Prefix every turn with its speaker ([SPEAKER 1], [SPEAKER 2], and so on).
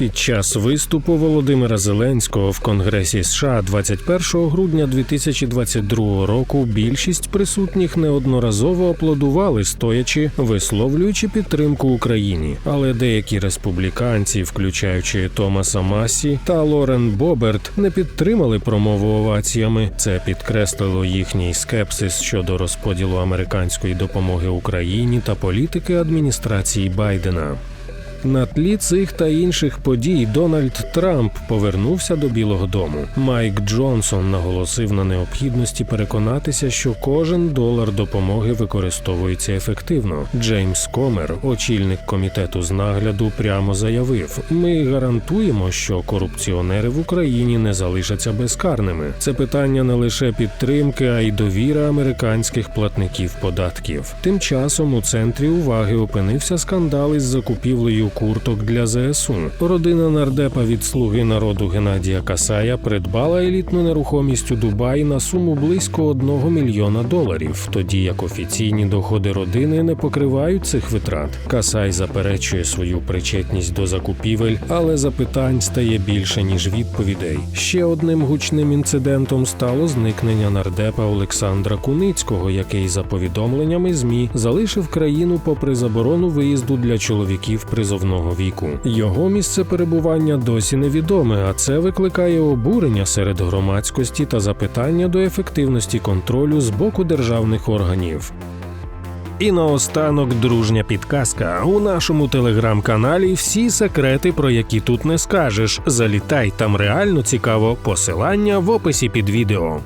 [SPEAKER 1] Під час виступу Володимира Зеленського в Конгресі США 21 грудня 2022 року більшість присутніх неодноразово аплодували, стоячи, висловлюючи підтримку Україні. Але деякі республіканці, включаючи Томаса Массі та Лорен Боберт, не підтримали промову оваціями. Це підкреслило їхній скепсис щодо розподілу американської допомоги Україні та політики адміністрації Байдена. На тлі цих та інших подій Дональд Трамп повернувся до Білого Дому. Майк Джонсон наголосив на необхідності переконатися, що кожен долар допомоги використовується ефективно. Джеймс Комер, очільник комітету з нагляду, прямо заявив: ми гарантуємо, що корупціонери в Україні не залишаться безкарними. Це питання не лише підтримки, а й довіри американських платників податків. Тим часом у центрі уваги опинився скандал із закупівлею курток для ЗСУ. Родина нардепа від слуги народу Геннадія Касая придбала елітну нерухомість у Дубаї на суму близько 1 мільйона доларів, тоді як офіційні доходи родини не покривають цих витрат. Касай заперечує свою причетність до закупівель, але запитань стає більше ніж відповідей. Ще одним гучним інцидентом стало зникнення нардепа Олександра Куницького, який за повідомленнями змі залишив країну попри заборону виїзду для чоловіків призовного віку. Його місце перебування досі невідоме, а це викликає обурення серед громадськості та запитання до ефективності контролю з боку державних органів. І наостанок дружня підказка. У нашому телеграм-каналі всі секрети, про які тут не скажеш. Залітай там реально цікаво. Посилання в описі під відео.